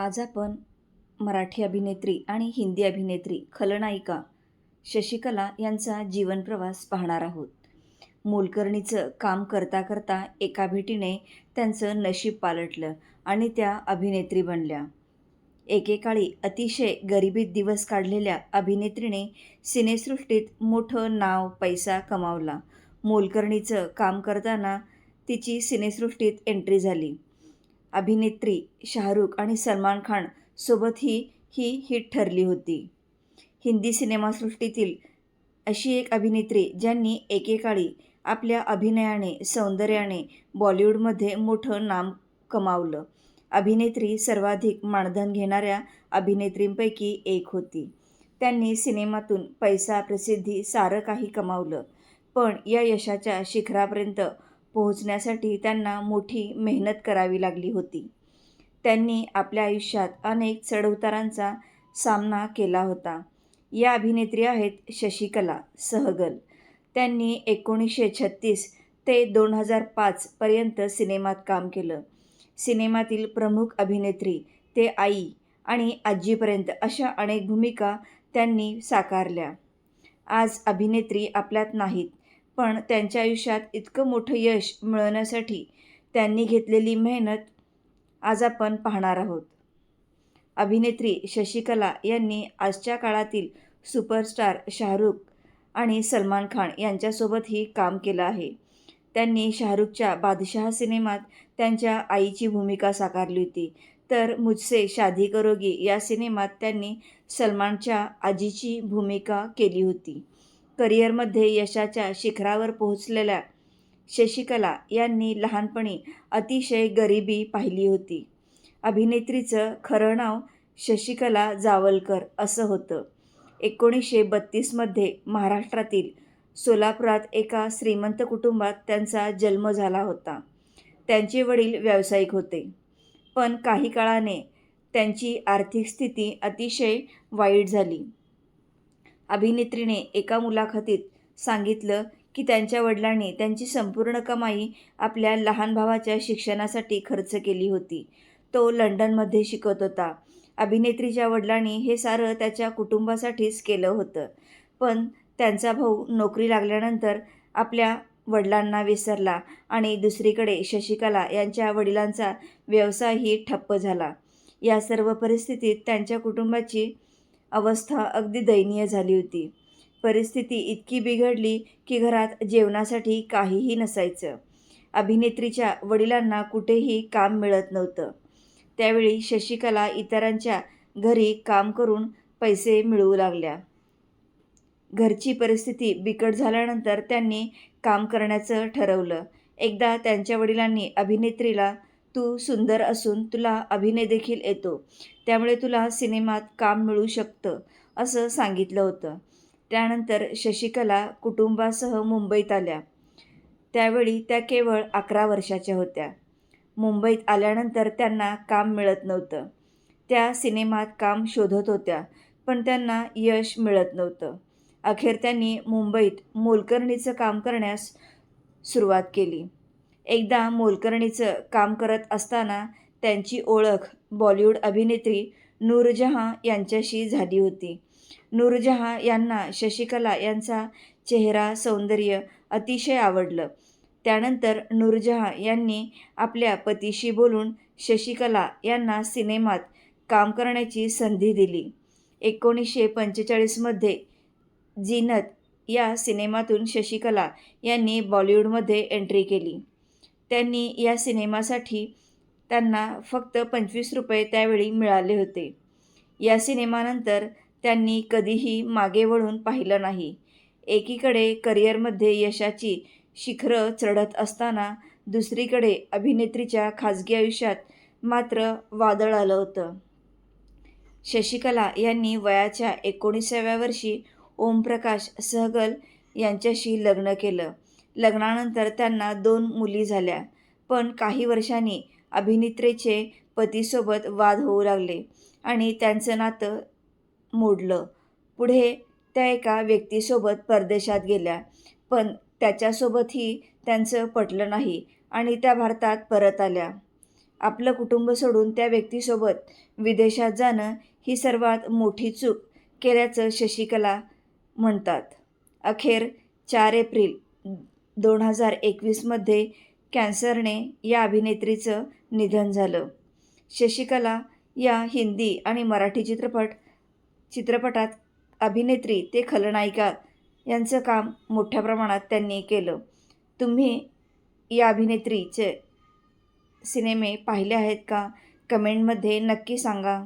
आज आपण मराठी अभिनेत्री आणि हिंदी अभिनेत्री खलनायिका शशिकला यांचा जीवनप्रवास पाहणार आहोत. मोलकर्णीचं काम करता करता एका भेटीने त्यांचं नशीब पालटलं आणि त्या अभिनेत्री बनल्या. एकेकाळी अतिशय गरिबीत दिवस काढलेल्या अभिनेत्रीने सिनेसृष्टीत मोठं नाव पैसा कमावला. मोलकर्णीचं काम करताना तिची सिनेसृष्टीत एंट्री झाली. अभिनेत्री शाहरुख आणि सलमान खान सोबतही ही हिट ठरली होती. हिंदी सिनेमासृष्टीतील अशी एक अभिनेत्री ज्यांनी एकेकाळी आपल्या अभिनयाने सौंदर्याने बॉलिवूडमध्ये मोठं नाम कमावलं. अभिनेत्री सर्वाधिक मानधन घेणाऱ्या अभिनेत्रींपैकी एक होती. त्यांनी सिनेमातून पैसा प्रसिद्धी सारं काही कमावलं. पण या यशाच्या शिखरापर्यंत पोहोचण्यासाठी त्यांना मोठी मेहनत करावी लागली होती. त्यांनी आपल्या आयुष्यात अनेक चढउतारांचा सामना केला होता. या अभिनेत्री आहेत शशिकला सहगल. त्यांनी एकोणीसशे छत्तीस ते दोन हजार पाचपर्यंत सिनेमात काम केलं. सिनेमातील प्रमुख अभिनेत्री ते आई आणि आजीपर्यंत अशा अनेक भूमिका त्यांनी साकारल्या. आज अभिनेत्री आपल्यात नाहीत. पण त्यांच्या आयुष्यात इतकं मोठं यश मिळवण्यासाठी त्यांनी घेतलेली मेहनत आज आपण पाहणार आहोत. अभिनेत्री शशिकला यांनी आजच्या काळातील सुपरस्टार शाहरुख आणि सलमान खान यांच्यासोबतही काम केलं आहे. त्यांनी शाहरुखच्या बादशाह सिनेमात त्यांच्या आईची भूमिका साकारली होती. तर मुझसे शादी करोगी या सिनेमात त्यांनी सलमानच्या आजीची भूमिका केली होती. करिअरमध्ये यशाच्या शिखरावर पोहोचलेल्या शशिकला यांनी लहानपणी अतिशय गरिबी पाहिली होती. अभिनेत्रीचं खरं नाव शशिकला जावलकर असं होतं. एकोणीसशे बत्तीसमध्ये महाराष्ट्रातील सोलापुरात एका श्रीमंत कुटुंबात त्यांचा जन्म झाला होता. त्यांचे वडील व्यावसायिक होते. पण काही काळाने त्यांची आर्थिक स्थिती अतिशय वाईट झाली. अभिनेत्रीने एका मुलाखतीत सांगितलं की त्यांच्या वडिलांनी त्यांची संपूर्ण कमाई आपल्या लहान भावाच्या शिक्षणासाठी खर्च केली होती. तो लंडनमध्ये शिकत होता. अभिनेत्रीच्या वडिलांनी हे सारं त्याच्या कुटुंबासाठीच केलं होतं. पण त्यांचा भाऊ नोकरी लागल्यानंतर आपल्या वडिलांना विसरला आणि दुसरीकडे शशिकला यांच्या वडिलांचा व्यवसायही ठप्प झाला. या सर्व परिस्थितीत त्यांच्या कुटुंबाची अवस्था अगदी दयनीय झाली होती. परिस्थिती इतकी बिघडली की घरात जेवणासाठी काहीही नसायचं. अभिनेत्रीच्या वडिलांना कुठेही काम मिळत नव्हतं. त्यावेळी शशिकला इतरांच्या घरी काम करून पैसे मिळवू लागल्या. घरची परिस्थिती बिकट झाल्यानंतर त्यांनी काम करण्याचं ठरवलं. एकदा त्यांच्या वडिलांनी अभिनेत्रीला तू सुंदर असून तुला अभिनय देखील येतो. त्यामुळे तुला सिनेमात काम मिळू शकतं असं सांगितलं होतं. त्यानंतर शशिकला कुटुंबासह मुंबईत आल्या. त्यावेळी त्या केवळ अकरा वर्षाच्या होत्या. मुंबईत आल्यानंतर त्यांना काम मिळत नव्हतं. त्या सिनेमात काम शोधत होत्या पण त्यांना यश मिळत नव्हतं. अखेर त्यांनी मुंबईत मोलकरणीचं काम करण्यास सुरुवात केली. एकदा मोलकरणीचं काम करत असताना त्यांची ओळख बॉलिवूड अभिनेत्री नूरजहाँ यांच्याशी झाली होती. नूरजहाँ यांना शशिकला यांचा चेहरा सौंदर्य अतिशय आवडलं. त्यानंतर नूरजहाँ यांनी आपल्या पतीशी बोलून शशिकला यांना सिनेमात काम करण्याची संधी दिली. एकोणीसशे पंचेचाळीसमध्ये जीनत या सिनेमातून शशिकला यांनी बॉलिवूडमध्ये एंट्री केली. त्यांनी या सिनेमासाठी त्यांना फक्त पंचवीस रुपये त्यावेळी मिळाले होते. या सिनेमानंतर त्यांनी कधीही मागे वळून पाहिलं नाही. एकीकडे करिअरमध्ये यशाची शिखरं चढत असताना दुसरीकडे अभिनेत्रीच्या खाजगी आयुष्यात मात्र वादळ आलं होतं. शशिकला यांनी वयाच्या एकोणीसाव्या वर्षी ओमप्रकाश सहगल यांच्याशी लग्न केलं. लग्नानंतर त्यांना दोन मुली झाल्या. पण काही वर्षांनी अभिनेत्रीचे पतीसोबत वाद होऊ लागले आणि त्यांचं नातं मोडलं. पुढे त्या एका व्यक्तीसोबत परदेशात गेल्या. पण त्याच्यासोबतही त्यांचं पटलं नाही आणि त्या भारतात परत आल्या. आपलं कुटुंब सोडून त्या व्यक्तीसोबत विदेशात जाणं ही सर्वात मोठी चूक केल्याचं शशिकला म्हणतात. अखेर चार एप्रिल दोन हजार एकवीसमध्ये कॅन्सरने या अभिनेत्रीचं निधन झालं. शशिकला या हिंदी आणि मराठी चित्रपट चित्रपटात अभिनेत्री ते खलनायिका यांचं काम मोठ्या प्रमाणात त्यांनी केलं. तुम्ही या अभिनेत्रीचे सिनेमे पाहिले आहेत का? कमेंटमध्ये नक्की सांगा.